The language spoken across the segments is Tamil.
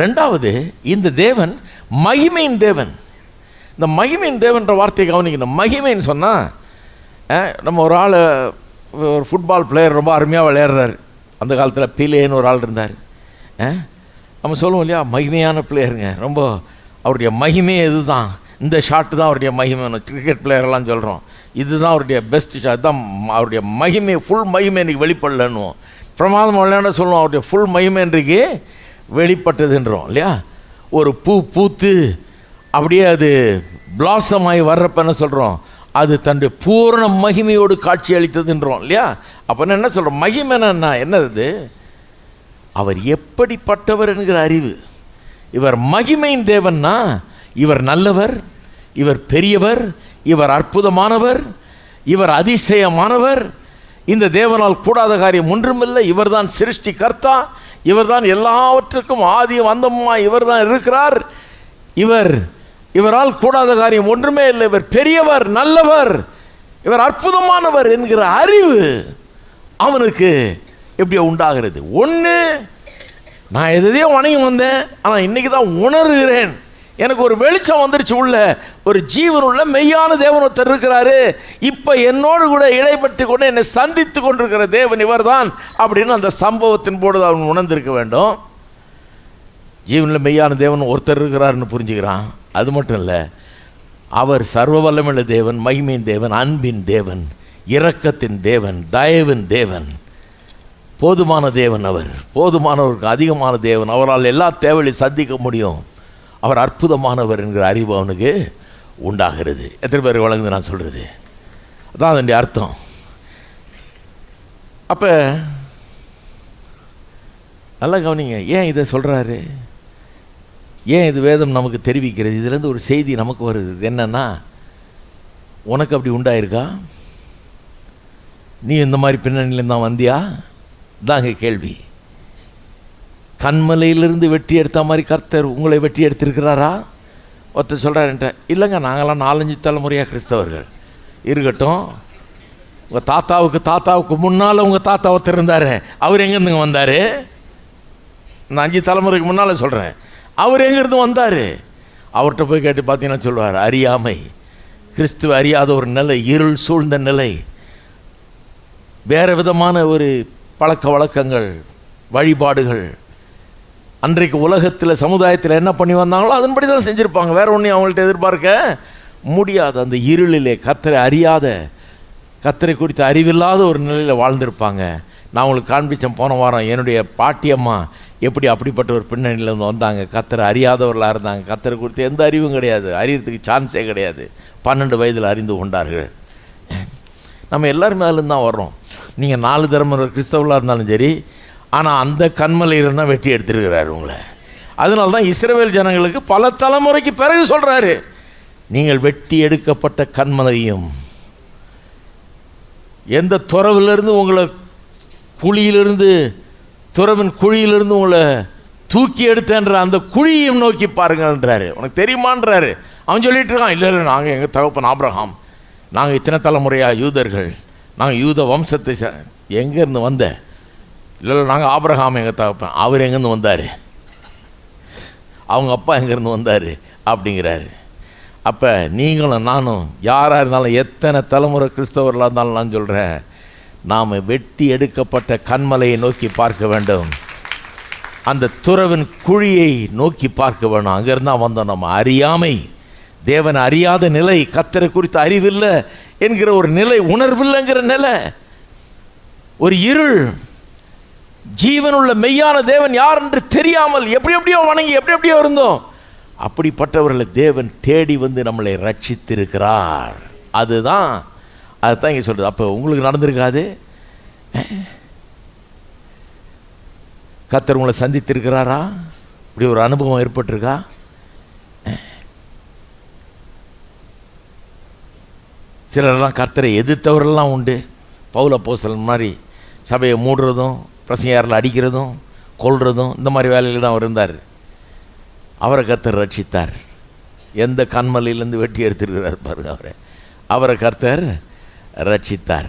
ரெண்டாவது இந்த தேவன் மகிமையின் தேவன். இந்த மகிமையின் தேவன்ற வார்த்தையை கவனிக்கணும். மகிமைன்னு சொன்னால் நம்ம ஒரு ஆள் ஒரு ஃபுட்பால் பிளேயர் ரொம்ப அருமையாக விளையாடுறாரு. அந்த காலத்தில் பிலேன்னு ஒரு ஆள் இருந்தார். நம்ம சொல்லுவோம் இல்லையா? மகிமையான பிளேயருங்க ரொம்ப அவருடைய மகிமையே இதுதான். இந்த ஷாட்டு தான் அவருடைய மகிமைன்னு கிரிக்கெட் பிளேயர்லாம் சொல்கிறோம் இதுதான் அவருடைய பெஸ்ட் ஷாட் தான் அவருடைய மகிமை ஃபுல் மகிமை இன்றைக்கி வெளிப்படலன்னுவோம். பிரமாதம் விளையாட சொல்லுவோம். அவருடைய ஃபுல் மகிமை இன்றைக்கு வெளிப்பட்டதுன்றோம் இல்லையா? ஒரு பூ பூத்து அப்படியே அது பிளாசம் ஆகி வர்றப்ப என்ன சொல்கிறோம் அது தன்னுடைய பூரண மகிமையோடு காட்சி அளித்ததுன்றோம் இல்லையா? அப்போ என்ன சொல்கிறோம் மகிமைன்னா என்ன என்னது அவர் எப்படிப்பட்டவர் என்கிற அறிவு. இவர் மகிமையின் தேவன்னா இவர் நல்லவர் இவர் பெரியவர் இவர் அற்புதமானவர் இவர் அதிசயமானவர். இந்த தேவனால் கூடாத காரியம் ஒன்றுமில்லை இவர்தான் சிருஷ்டி கர்த்தா இவர்தான் எல்லாவற்றுக்கும் ஆதியும் இவர் இவர்தான் இருக்கிறார். இவர் இவரால் கூடாத காரியம் ஒன்றுமே இல்லை. இவர் பெரியவர் நல்லவர். இவர் அற்புதமானவர் என்கிற அறிவு அவனுக்கு எப்படியோ உண்டாகிறது. ஒன்று நான் எதையோ வணங்கி வந்தேன் ஆனால் இன்னைக்கு தான் உணர்கிறேன். எனக்கு ஒரு வெளிச்சம் வந்துருச்சு உள்ள. ஒரு ஜீவன் உள்ள மெய்யான தேவன் ஒருத்தர் இருக்கிறாரு. இப்போ என்னோடு கூட இடைப்பட்டு கொண்டு என்னை சந்தித்து கொண்டிருக்கிற தேவன் இவர்தான் அப்படின்னு அந்த சம்பவத்தின் போது அவன் உணர்ந்திருக்க வேண்டும். ஜீவனில் மெய்யான தேவன் ஒருத்தர் இருக்கிறாருன்னு புரிஞ்சுக்கிறான். அது மட்டும் இல்லை அவர் சர்வ வல்லமுள்ள தேவன் மகிமையின் தேவன் அன்பின் தேவன் இரக்கத்தின் தேவன் தயவின் தேவன் போதுமான தேவன் அவர். போதுமானவருக்கு அதிகமான தேவன். அவரால் எல்லா தேவைகளையும் சந்திக்க முடியும். அவர் அற்புதமானவர் என்கிற அறிவு அவனுக்கு உண்டாகிறது. எத்தனை பேர் வழங்குது நான் சொல்கிறது அதான் அதனுடைய அர்த்தம். அப்போ நல்லா கவனிங்க ஏன் இதை சொல்கிறாரு ஏன் இது வேதம் நமக்கு தெரிவிக்கிறது? இதுலேருந்து ஒரு செய்தி நமக்கு வருது. என்னென்னா உனக்கு அப்படி உண்டாயிருக்கா? நீ இந்த மாதிரி பின்னணியில் தான் வந்தியா தாங்க கேள்வி. கண்மலையிலிருந்து வெட்டி எடுத்த மாதிரி கர்த்தர் உங்களை வெட்டி எடுத்திருக்கிறாரா? ஒருத்தர் சொல்கிறாருன்ட்ட இல்லைங்க நாங்களாம் நாலஞ்சு தலைமுறையாக கிறிஸ்தவர்கள். இருக்கட்டும். உங்கள் தாத்தாவுக்கு தாத்தாவுக்கு முன்னால் உங்கள் தாத்தா ஒருத்தர் இருந்தார். அவர் எங்கேருந்துங்க வந்தார்? நான் அஞ்சு தலைமுறைக்கு முன்னால் சொல்கிறேன் அவர் எங்கேருந்து வந்தார்? அவர்கிட்ட போய் கேட்டு பார்த்தீங்கன்னா சொல்லுவார் அறியாமை. கிறிஸ்துவ அறியாத ஒரு நிலை இருள் சூழ்ந்த நிலை. வேறு விதமான ஒரு பழக்க வழக்கங்கள் வழிபாடுகள் அன்றைக்கு உலகத்தில் சமுதாயத்தில் என்ன பண்ணி வந்தாங்களோ அதன்படி தான் செஞ்சுருப்பாங்க. வேற ஒன்றையும் அவங்கள்ட்ட எதிர்பார்க்க முடியாது. அந்த இருளிலே கத்தரை அறியாத கத்தரை குறித்த அறிவில்லாத ஒரு நிலையில் வாழ்ந்திருப்பாங்க. நான் உங்களுக்கு காண்பித்தேன் போன வாரம் என்னுடைய பாட்டியம்மா எப்படி அப்படிப்பட்ட ஒரு பின்னணியிலேருந்து வந்தாங்க. கத்தரை அறியாதவர்களாக இருந்தாங்க. கத்தரை குறித்து எந்த அறிவும் கிடையாது. அறியறதுக்கு சான்ஸே கிடையாது. பன்னெண்டு வயதில் அறிந்து கொண்டார்கள். நம்ம எல்லாருமே அதுலேருந்து தான் வர்றோம். நீங்கள் நாலு தலைமுறை கிறிஸ்தவர்களாக இருந்தாலும் சரி ஆனால் அந்த கண்மலையில் தான் வெட்டி எடுத்திருக்கிறாரு உங்களை. அதனால தான் இஸ்ரேல் ஜனங்களுக்கு பல தலைமுறைக்கு பிறகு சொல்கிறாரு நீங்கள் வெட்டி எடுக்கப்பட்ட கண்மலையும் எந்த துறவிலிருந்து உங்களை குழியிலிருந்து துறவின் குழியிலிருந்து உங்களை தூக்கி எடுத்தேன்ற அந்த குழியையும் நோக்கி பாருங்கன்றாரு. உனக்கு தெரியுமான்றாரு. அவன் சொல்லிட்டு இருக்கான் இல்லை இல்லை நாங்கள் எங்கள் தகப்பன் ஆப்ரஹாம் நாங்கள் இத்தனை தலைமுறையாக யூதர்கள். நாங்கள் யூத வம்சத்தை எங்கேருந்து வந்த இல்லை நாங்கள் ஆபரகாம் எங்கள் தகப்பன் அவர் எங்கேருந்து வந்தார்? அவங்க அப்பா எங்கேருந்து வந்தார்? அப்படிங்கிறாரு. அப்போ நீங்களும் நானும் யாராக இருந்தாலும் எத்தனை தலைமுறை கிறிஸ்தவர்களாக இருந்தாலும் நான் சொல்கிறேன் நாம் வெட்டி எடுக்கப்பட்ட கண்மலையை நோக்கி பார்க்க வேண்டும். அந்த துறவின் குழியை நோக்கி பார்க்க வேணும். அங்கேருந்து தான் வந்தோம் நம்ம. அறியாமை. தேவன் அறியாத நிலை. கத்தரை குறித்த அறிவில்லை என்கிற ஒரு நிலை உணர்வில்லைங்கிற நிலை. ஒரு இருள். ஜீவனுள்ள மெய்யான தேவன் யார் என்று தெரியாமல் எப்படி எப்படியோ வணங்கி எப்படி எப்படியோ இருந்தோம். அப்படிப்பட்டவர்களை தேவன் தேடி வந்து நம்மளை ரட்சித்திருக்கிறார். அதுதான் அதுதான் இங்கே சொல்கிறது அப்போ உங்களுக்கு நடந்திருக்காது? கத்தர் உங்களை சந்தித்திருக்கிறாரா? இப்படி ஒரு அனுபவம் ஏற்பட்டிருக்கா? சிலரெல்லாம் கர்த்தரை எதிர்த்தவரெல்லாம் உண்டு. பவுல போசல் மாதிரி சபையை மூடுறதும் பிரசங்காரில் அடிக்கிறதும் கொள்றதும் இந்த மாதிரி வேலையில் தான் அவர் இருந்தார். அவரை கர்த்தர் ரட்சித்தார். எந்த கண்மலையிலேருந்து வெட்டி எடுத்திருக்கிறார் பாருங்க அவரை. அவரை கர்த்தர் ரட்சித்தார்.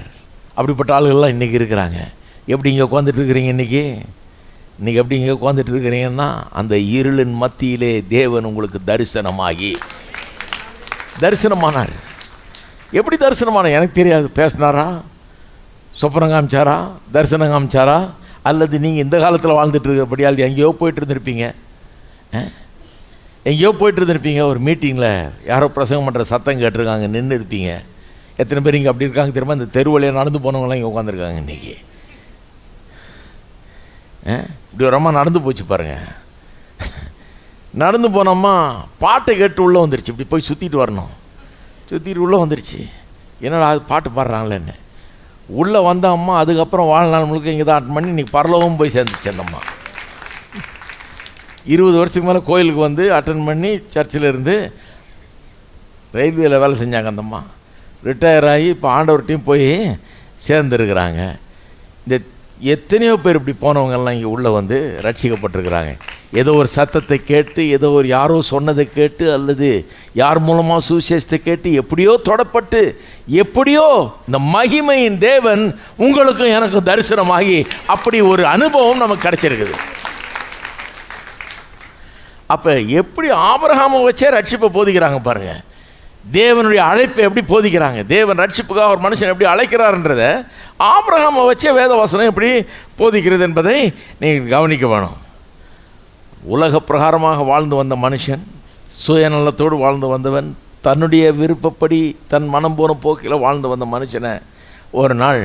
அப்படிப்பட்ட ஆளுகள்லாம் இன்றைக்கி இருக்கிறாங்க. எப்படி இங்கே உட்காந்துட்டு இருக்கிறீங்க இன்றைக்கி இன்னைக்கு எப்படி இங்கே உட்காந்துட்டு இருக்கிறீங்கன்னா அந்த இருளின் மத்தியிலே தேவன் உங்களுக்கு தரிசனமாகி. தரிசனமானார். எப்படி தரிசனமான எனக்கு தெரியாது. பேசினாரா? சொப்பனம் காமிச்சாரா? தரிசனம் காமிச்சாரா? அல்லது நீங்கள் இந்த காலத்தில் வாழ்ந்துட்டு இருக்கிறபடியால் எங்கேயோ போயிட்டு இருந்திருப்பீங்க. ஆ? எங்கேயோ போயிட்டு இருந்திருப்பீங்க ஒரு மீட்டிங்கில் யாரோ பிரசங்கம் பண்ணுற சத்தம் கேட்டிருக்காங்க நின்று இருப்பீங்க. எத்தனை பேர் இங்கே அப்படி இருக்காங்க தெரியுமா? இந்த தெரு வழியா நடந்து போனவங்களாம் இங்கே உட்காந்துருக்காங்க இன்றைக்கி இப்படி ஒரு அம்மா நடந்து போச்சு பாருங்கள் நடந்து போனோம்மா பாட்டை கேட்டு உள்ளே வந்துருச்சு. இப்படி போய் சுற்றிட்டு வரணும். சுற்றிட்டு உள்ளே வந்துருச்சு. என்னடா அது பாட்டு பாடுறாங்களே என்ன உள்ளே வந்த அம்மா அதுக்கப்புறம் வாழ்நாள் முழுக்க இங்கே தான் அட்டன் பண்ணி இன்றைக்கி பரலோகம் போய் சேர்ந்துச்சு அந்த இருபது வருஷத்துக்கு மேலே கோயிலுக்கு வந்து அட்டன் பண்ணி சர்ச்சில் இருந்து ரயில்வேல வேலை செஞ்சாங்க அந்தம்மா ரிட்டையர் ஆகி இப்போ ஆண்டவர்கிட்டையும் போய் சேர்ந்துருக்கிறாங்க. இந்த எத்தனையோ பேர் இப்படி போனவங்கெல்லாம் இங்கே உள்ளே வந்து ரட்சிக்கப்பட்டிருக்கிறாங்க. ஏதோ ஒரு சத்தத்தை கேட்டு ஏதோ ஒரு யாரோ சொன்னதை கேட்டு அல்லது யார் மூலமாக சுவிசேஷத்தை கேட்டு எப்படியோ தொடப்பட்டு எப்படியோ இந்த மகிமையின் தேவன் உங்களுக்கும் எனக்கும் தரிசனமாகி அப்படி ஒரு அனுபவம் நமக்கு கிடைச்சிருக்குது. அப்போ எப்படி ஆபரகாம வச்சே ரட்சிப்பை போதிக்கிறாங்க பாருங்கள் தேவனுடைய அழைப்பை எப்படி போதிக்கிறாங்க? தேவன் ரட்சிப்புக்காக ஒரு மனுஷன் எப்படி அழைக்கிறாருன்றத ஆபிரகாமை வச்சே வேதவாசனம் எப்படி போதிக்கிறது என்பதை நீங்கள் கவனிக்க வேணும். உலக பிரகாரமாக வாழ்ந்து வந்த மனுஷன் சுயநலத்தோடு வாழ்ந்து வந்தவன் தன்னுடைய விருப்பப்படி தன் மனம் போன போக்கில் வாழ்ந்து வந்த மனுஷனை ஒரு நாள்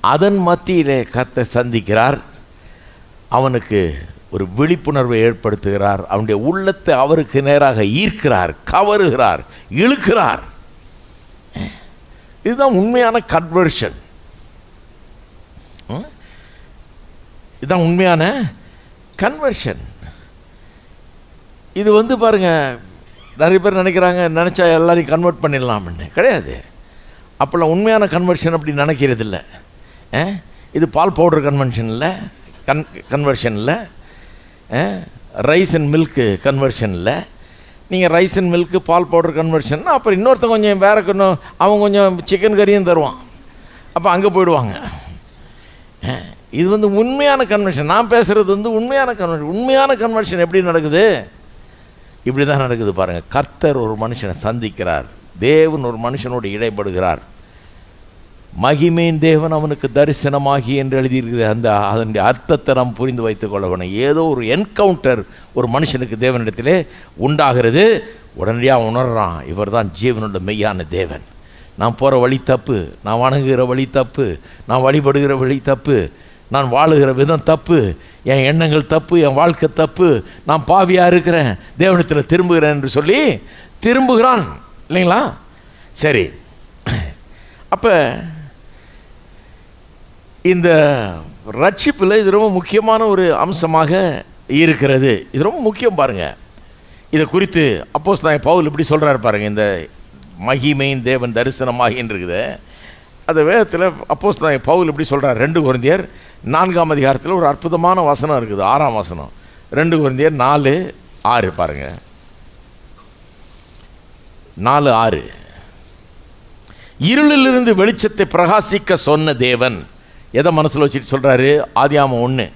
அதன் மத்தியிலே கத்தை சந்திக்கிறார். அவனுக்கு ஒரு விழிப்புணர்வை ஏற்படுத்துகிறார். அவனுடைய உள்ளத்தை அவருக்கு நேராக ஈர்க்கிறார் கவருகிறார் இழுக்கிறார். இதுதான் உண்மையான கன்வர்ஷன் இதுதான் உண்மையான கன்வர்ஷன் இது வந்து பாருங்க நிறைய பேர் நினைக்கிறாங்க நினச்சா எல்லாரையும் கன்வெர்ட் பண்ணிடலாம்னு. கிடையாது. அப்போல்லாம் உண்மையான கன்வர்ஷன் அப்படி நினைக்கிறது இல்லை இது பால் பவுடர் கன்வென்ஷன் இல்லை கன் கன்வர்ஷன் இல்லை. ரைஸ் அண்ட் மில்க்கு கன்வர்ஷன் இல்லை. நீங்கள் ரைஸ் அண்ட் மில்க்கு பால் பவுடர் கன்வர்ஷன் அப்புறம் இன்னொருத்தன் கொஞ்சம் வேற கொஞ்சம் அவன் கொஞ்சம் சிக்கன் கறியும் தருவான். அப்போ அங்கே போயிடுவாங்க. இது வந்து உண்மையான கன்வென்ஷன் நான் பேசுகிறது வந்து உண்மையான கன்வென்ஷன் உண்மையான கன்வென்ஷன் எப்படி நடக்குது? இப்படி தான் நடக்குது பாருங்கள் கர்த்தர் ஒரு மனுஷனை சந்திக்கிறார். தேவன் ஒரு மனுஷனோடு இடைப்படுகிறார். மகிமையின் தேவன் அவனுக்கு தரிசனமாகி என்று எழுதியிருக்கிற அந்த அதனுடைய அர்த்தத்தை நாம் புரிந்து வைத்துக் கொள்ள வேணும். ஏதோ ஒரு என்கவுண்டர் ஒரு மனுஷனுக்கு தேவனிடத்திலே உண்டாகிறது. உடனடியாக உணர்றான். இவர் தான் ஜீவனோட மெய்யான தேவன். நான் போகிற வழி தப்பு நான் வணங்குகிற வழி தப்பு நான் வழிபடுகிற வழி தப்பு நான் வாழுகிற விதம் தப்பு என் எண்ணங்கள் தப்பு என் வாழ்க்கை தப்பு நான் பாவியாக இருக்கிறேன் தேவனத்தில் திரும்புகிறேன் என்று சொல்லி திரும்புகிறான். இல்லைங்களா? சரி. அப்போ இந்த ரட்சிப்பில் இது ரொம்ப முக்கியமான ஒரு அம்சமாக இருக்கிறது. இது ரொம்ப முக்கியம் பாருங்கள் இதை குறித்து அப்போஸ் நான் பவுல் இப்படி சொல்கிறாரு பாருங்கள் இந்த மகிமையின் தேவன் தரிசனமாக இருக்குது அந்த வேதத்தில் அப்போஸ் நான் பவுல் எப்படி சொல்கிறார் ரெண்டு குழந்தையர் நான்காம் அதிகாரத்தில் ஒரு அற்புதமான வசனம் இருக்குது. ஆறாம் வசனம். ரெண்டு குழந்தையர் நாலு ஆறு பாருங்க. நாலு ஆறு. இருளிலிருந்து வெளிச்சத்தை பிரகாசிக்க சொன்ன தேவன். எதை மனசில் வச்சுட்டு சொல்கிறாரு ஆதியாம ஒன்று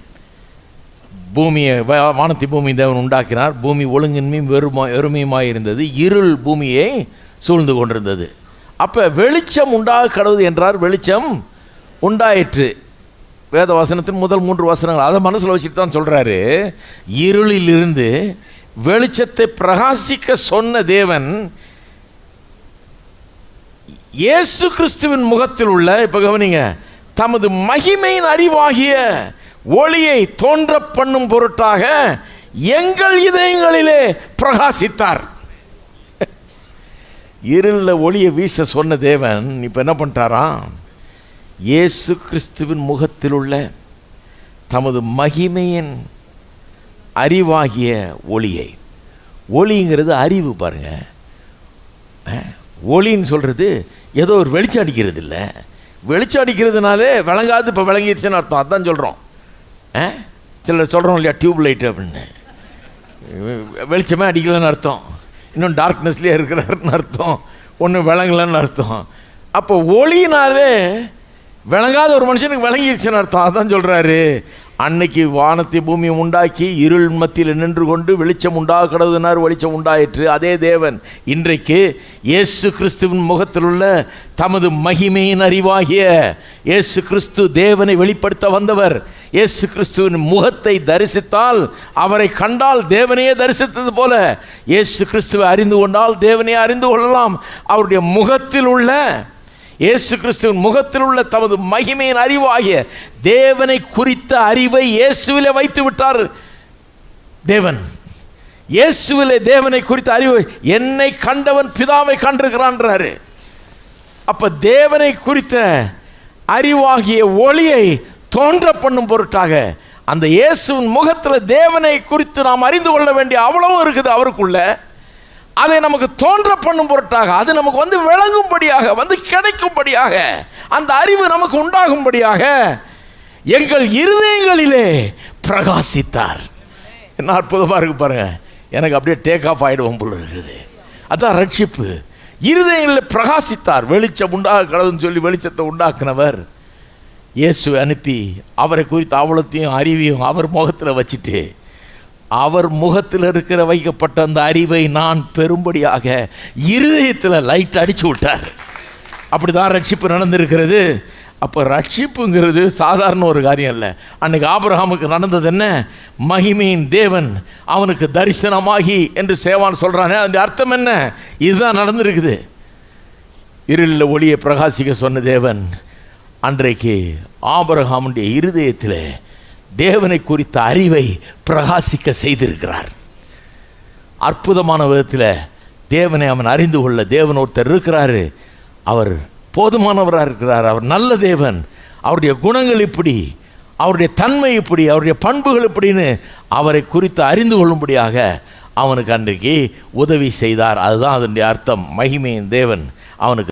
பூமியை வானத்தி வானத்தை பூமி தேவன் உண்டாக்கினார். பூமி ஒழுங்கின்மையும் வெறுமா வெறுமையுமாய் இருந்தது இருள் பூமியை சூழ்ந்து கொண்டிருந்தது. அப்போ வெளிச்சம் உண்டாக கடவுது என்றார். வெளிச்சம் உண்டாயிற்று. வேத வசனத்தின் முதல் மூன்று வசனங்கள். அதை மனசில் வச்சுட்டு தான் சொல்கிறாரு இருளிலிருந்து வெளிச்சத்தை பிரகாசிக்க சொன்ன தேவன் இயேசு கிறிஸ்துவின் முகத்தில் உள்ள இப்போ கவனிங்க தமது மகிமையின் அறிவாகிய ஒளியை தோன்ற பண்ணும் பொருட்டாக எங்கள் இதயங்களிலே பிரகாசித்தார். இருளில் ஒளியை வீச சொன்ன தேவன் இப்போ என்ன பண்ணிட்டாராம் இயேசு கிறிஸ்துவின் முகத்தில் உள்ள தமது மகிமையின் அறிவாகிய ஒளியை. ஒளிங்கிறது அறிவு பாருங்கள் ஒளின்னு சொல்கிறது ஏதோ ஒரு வெளிச்சம் அடிக்கிறது இல்லை வெளிச்சம் அடிக்கிறதுனாலே விளங்காது இப்போ விளங்கிடுச்சுன்னு அர்த்தம். அதான் சொல்கிறோம் சிலர் சொல்கிறோம் இல்லையா டியூப் லைட் அப்படின்னு. வெளிச்சமே அடிக்கலைன்னு அர்த்தம். இன்னும் டார்க்னஸ்லேயே இருக்கிறாருன்னு அர்த்தம். ஒன்றும் விளங்கலன்னு அர்த்தம். அப்போ ஒளியினாலே விளங்காத ஒரு மனுஷனுக்கு விளங்கிடுச்சுன்னு அர்த்தம். அதான் சொல்கிறாரு அன்னைக்கு வானத்தை பூமியை உண்டாக்கி இருள் மத்தியில் நின்று கொண்டு வெளிச்சம் உண்டாகிறதுனார் வெளிச்சம் உண்டாயிற்று. அதே தேவன் இன்றைக்கு இயேசு கிறிஸ்துவின் முகத்தில் உள்ள தமது மகிமையின் அறிவாகிய இயேசு கிறிஸ்து தேவனை வெளிப்படுத்த வந்தவர். இயேசு கிறிஸ்துவின் முகத்தை தரிசித்தால் அவரை கண்டால் தேவனையே தரிசித்தது போல இயேசு கிறிஸ்துவை அறிந்து கொண்டால் தேவனையே அறிந்து கொள்ளலாம். அவருடைய முகத்தில் உள்ள இயேசு கிறிஸ்துவின் முகத்தில் உள்ள தமது மகிமையின் அறிவாகிய தேவனை குறித்த அறிவை இயேசுவிலே வைத்து விட்டார் தேவன். இயேசுவிலே தேவனை குறித்த அறிவை என்னை கண்டவன் பிதாவை கண்டிருக்கிறான்றாரு அப்ப தேவனை குறித்த அறிவாகிய ஒளியை தோன்ற பண்ணும் பொருட்டாக அந்த இயேசுவின் முகத்தில் தேவனை குறித்து நாம் அறிந்து கொள்ள வேண்டிய அவ்வளவும் இருக்குது அவருக்குள்ள. அதை நமக்கு தோன்ற பண்ணும் பொருட்டாக அது நமக்கு வந்து விளங்கும்படியாக வந்து கிடைக்கும்படியாக அந்த அறிவு நமக்கு உண்டாகும்படியாக எங்கள் இருதயங்களிலே பிரகாசித்தார். என்ன அற்புதமாக இருக்கு பாருங்க. எனக்கு அப்படியே டேக் ஆஃப் ஆகிடுவோம் போல இருக்குது. அதான் ரட்சிப்பு. இருதயங்களில் பிரகாசித்தார். வெளிச்சம் உண்டாக கடவுள்னு சொல்லி வெளிச்சத்தை உண்டாக்குனவர் இயேசுவை அனுப்பி அவரை குறித்து அவ்வளோத்தையும் அறிவையும் அவர் முகத்தில் வச்சுட்டு அவர் முகத்தில் இருக்கிற வைக்கப்பட்ட அந்த அறிவை நான் பெரும்படியாக இருதயத்தில் லைட் அடித்து விட்டார். அப்படி தான் ரட்சிப்பு நடந்திருக்கிறது. அப்போ ரட்சிப்புங்கிறது சாதாரண ஒரு காரியம் இல்லை. அன்னைக்கு ஆபிரஹாமுக்கு நடந்தது என்ன? மகிமையின் தேவன் அவனுக்கு தரிசனமாகி என்று சேவான் சொல்கிறானே அதன் அர்த்தம் என்ன? இதுதான் நடந்திருக்குது. இருளில் ஒளியை பிரகாசிக்க சொன்ன தேவன் அன்றைக்கு ஆபரகாமுடைய இருதயத்தில் தேவனை குறித்த அறிவை பிரகாசிக்க செய்திருக்கிறார். அற்புதமான விதத்தில் தேவனை அவன் அறிந்து கொள்ள தேவன் ஒருத்தர் இருக்கிறாரு. அவர் போதுமானவராக இருக்கிறார். அவர் நல்ல தேவன். அவருடைய குணங்கள் இப்படி அவருடைய தன்மை இப்படி அவருடைய பண்புகள் இப்படின்னு அவரை குறித்து அறிந்து கொள்ளும்படியாக அவனுக்கு அன்றைக்கு உதவி செய்தார். அதுதான் அதனுடைய அர்த்தம். மகிமையின் தேவன் அவனுக்கு